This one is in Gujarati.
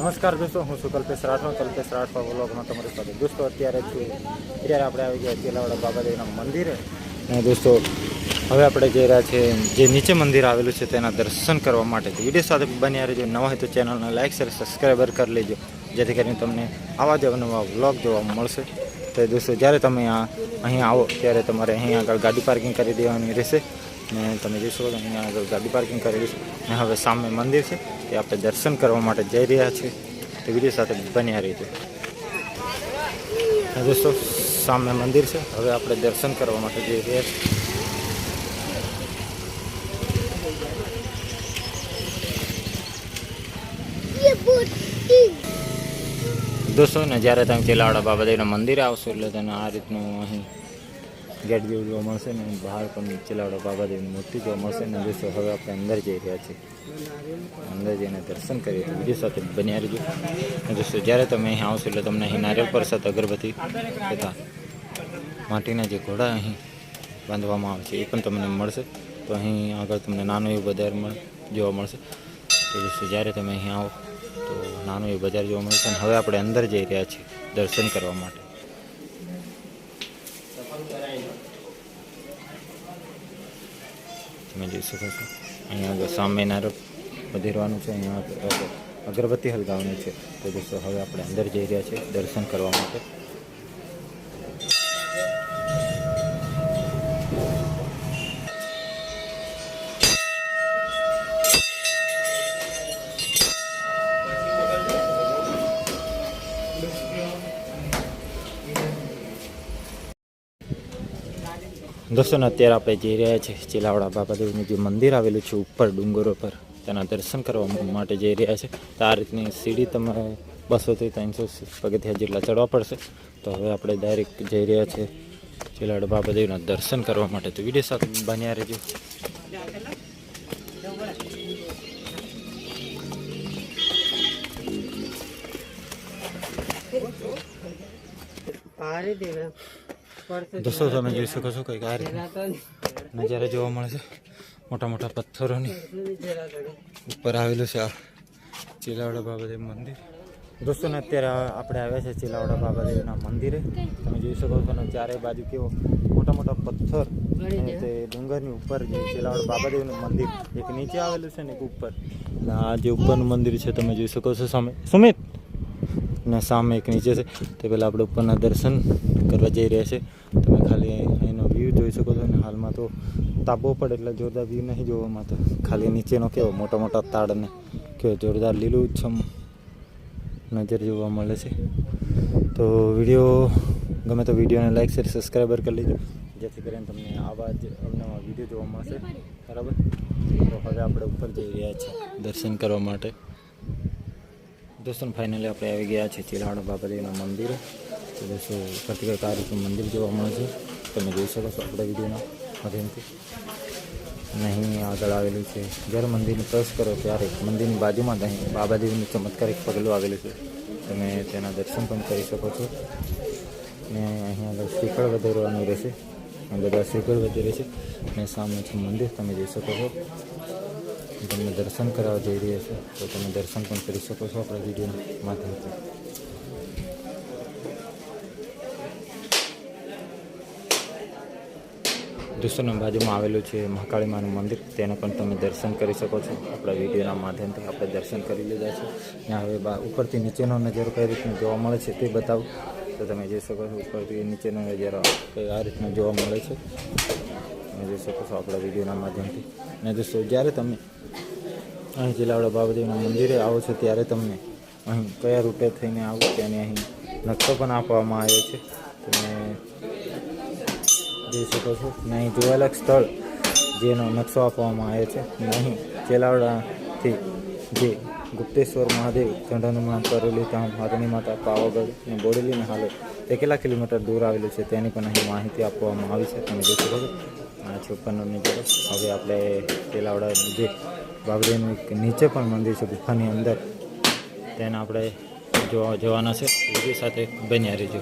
નમસ્કાર દોસ્તો, હું છું કલ્પેશ રાઠવા કલ્પેશ રાઠવા બ્લોગમાં તમારું સ્વાગત. દોસ્તો, અત્યારે છું, અત્યારે આપણે આવી ગયા ચેલાવાડા બાબાદેવના મંદિરે. અને દોસ્તો, હવે આપણે જઈ રહ્યા છે જે નીચે મંદિર આવેલું છે તેના દર્શન કરવા માટે. વીડિયો સાથે બન્યા રહેજો. નવા હોય તો ચેનલને લાઇક શેર, સબસ્ક્રાઈબર કરી લેજો. જેથી કરીને તમને આવા જ નવા વ્લોગ જોવા મળશે. તો દોસ્તો, જ્યારે તમે અહીંયા આવો, ત્યારે તમારે અહીં આગળ ગાડી પાર્કિંગ કરી દેવાની રહેશે. ને તમે જોઈ શકો અહીંયા આગળ ગાડી પાર્કિંગ કરેલી છે. ને હવે સામે મંદિર છે તે આપણે દર્શન કરવા માટે જઈ રહ્યા છીએ. તો વીડિયો સાથે બન્યા રહી છે દોસ્તો સામે મંદિર છે હવે આપણે દર્શન કરવા માટે જઈ રહ્યા છીએ. દોસ્તો ને જ્યારે તમે ચેલાવાડા બાબાદેવના મંદિરે આવશો એટલે તને આ રીતનું અહીં ગેટ જેવું જોવા મળશે ને બહાર પણ ચેલાવાડા બાબાદેવની મૂર્તિ જોવા મળશે ને દોસ્તો હવે આપણે અંદર જઈ રહ્યા છીએ. અંદર જઈને દર્શન કરીએ. તો વીડિયો સાથે બન્યા રહેજો. દોસ્તો, જ્યારે તમે અહીં આવશો એટલે તમને અહીં નારિયેલ પ્રસાદ, અગરબત્તી તથા માટીના જે ઘોડા અહીં બાંધવામાં આવે છે, એ પણ તમને મળશે. તો અહીં આગળ તમને નાનું એવું બજાર જોવા મળશે. તો દોસ્તો, જ્યારે તમે અહીં આવો, તો નાનું એવું બજાર જોવા મળશે. અને હવે આપણે અંદર જઈ રહ્યા છીએ દર્શન કરવા માટે. તમે જોઈ શકો છો. અહીંયા આગળ સામે નારક વધેરવાનું છે. અહીંયા અગરબત્તી હલગાવવાની છે. તો દોસ્તો, હવે આપણે અંદર જઈ રહ્યા છીએ દર્શન કરવા માટે. દોસ્તો ને અત્યારે આપણે જઈ રહ્યા છીએ ચિલાવડા બાબાદેવનું જે મંદિર આવેલું છે ઉપર, ડુંગરો પર. તેના દર્શન કરવા માટે જઈ રહ્યા છે. તો આ રીતની સીડી તમે બસોથી ત્રણસો પગથિયા જેટલા ચડવા પડશે. તો હવે આપણે ડાયરેક્ટ જઈ રહ્યા છીએ ચિલાવડા બાબાદેવના દર્શન કરવા માટે. તો વીડિયો સાથે બન્યા રહેજો. દેવડા. પડતો દોસ્તો તમે જોઈ શકો છો કંઈક આ રીતે નજારા જોવા મળે છે. મોટા મોટા પથ્થરોની ઉપર આવેલું છે આ ચીલાવડા બાબાદેવ મંદિર. દોસ્તો ને અત્યારે આપણે આવ્યા છે ચીલાવડા બાબાદેવના મંદિરે. તમે જોઈ શકો છો ને ચારે બાજુ કેવો મોટા મોટા પથ્થર તે ડુંગરની ઉપર જે ચીલાવડા બાબાદેવનું મંદિર એક નીચે આવેલું છે ને એક ઉપર. આ જે ઉપરનું મંદિર છે તમે જોઈ શકો છો સામે. સુમિત! ને સામે એક નીચે છે, તે પહેલાં આપણે ઉપરના દર્શન કરવા જઈ રહ્યા છે. તમે ખાલી એનો વ્યૂ જોઈ શકો છો અને હાલમાં તો તાપો પડે એટલે જોરદાર વ્યૂ નહીં જોવા તો ખાલી નીચેનો કેવો મોટા મોટા તાડને કેવો જોરદાર લીલુંછમ નજર જોવા મળે છે. તો વીડિયો ગમે તો વિડીયોને લાઈક શેર સબસ્ક્રાઈબર કરી લેજો. જેથી કરીને તમને આવા જ અવનવા વીડિયો જોવા મળશે. બરાબર? તો હવે આપણે ઉપર જઈ રહ્યા છીએ દર્શન કરવા માટે. દોસ્તો ફાઇનલી આપણે આવી ગયા છીએ ચિલાડ બાબાદેવના મંદિરે. તો દોસ્તો ઉપરથી કંઈક મંદિર જોવા મળે છે. તમે જોઈ શકો છો આપણા વિડીયોના માધ્યમથી. અહીં આગળ આવેલું છે. જ્યારે મંદિરને પ્રવેશ કરો ત્યારે મંદિરની બાજુમાં જ અહીં બાબાદેવનું ચમત્કારિક પગલું આવેલું છે. તમે તેના દર્શન પણ કરી શકો છો. ને અહીં આગળ શ્રીફળ વધારવાનું રહેશે. બધા શ્રીફળ વધેરે છે. અને સામે છે મંદિર. તમે જોઈ શકો છો. તમને દર્શન કરાવવા જઈ રહ્યા છે, તો તમે દર્શન પણ કરી શકો છો આપણા વિડીયોના માધ્યમથી. દોસ્તોની બાજુમાં આવેલું છે મહાકાળી માનું મંદિર, તેના પણ તમે દર્શન કરી શકો છો. આપણા વિડીયોના માધ્યમથી આપણે દર્શન કરી લીધા છે. ત્યાં હવે ઉપરથી નીચેનો નજારો કઈ રીતનો જોવા મળે છે તે બતાવું. તો તમે જોઈ શકો છો ઉપરથી નીચેનો નજારો આ રીતનો જોવા મળે છે. તમે જોઈ શકો છો આપણા વિડીયોના માધ્યમથી. અને દોસ્તો, જ્યારે તમે અહીં જિલ્લાવાડા બાબાદેવના મંદિરે આવો છો, ત્યારે તમને અહીં કયા રૂટે થઈને આવો તેની અહીં નકશો પણ આપવામાં આવ્યો છે? તમે જોઈ શકો છો. ને અહીં જોવાલાયક સ્થળ જેનો નકશો આપવામાં આવ્યો છે. ને અહીં ચેલાવડાથી જે ગુપ્તેશ્વર મહાદેવ ચંડનમાં કરેલી ત્યાં માતાની માતા પાવાગઢ ને બોડેલીને હાલે તે કેટલા કિલોમીટર દૂર આવેલું છે તેની પણ અહીં માહિતી આપવામાં આવી છે. તમે જોઈ શકો છો. આ છે ઉપરનો હવે આપણે તેલાવડા જે બાબરીનું નીચે પણ મંદિર છે, ગુફાની અંદર, તેને આપણે જોવા જવાના છે. બીજી સાથે બન્યા રહેજો.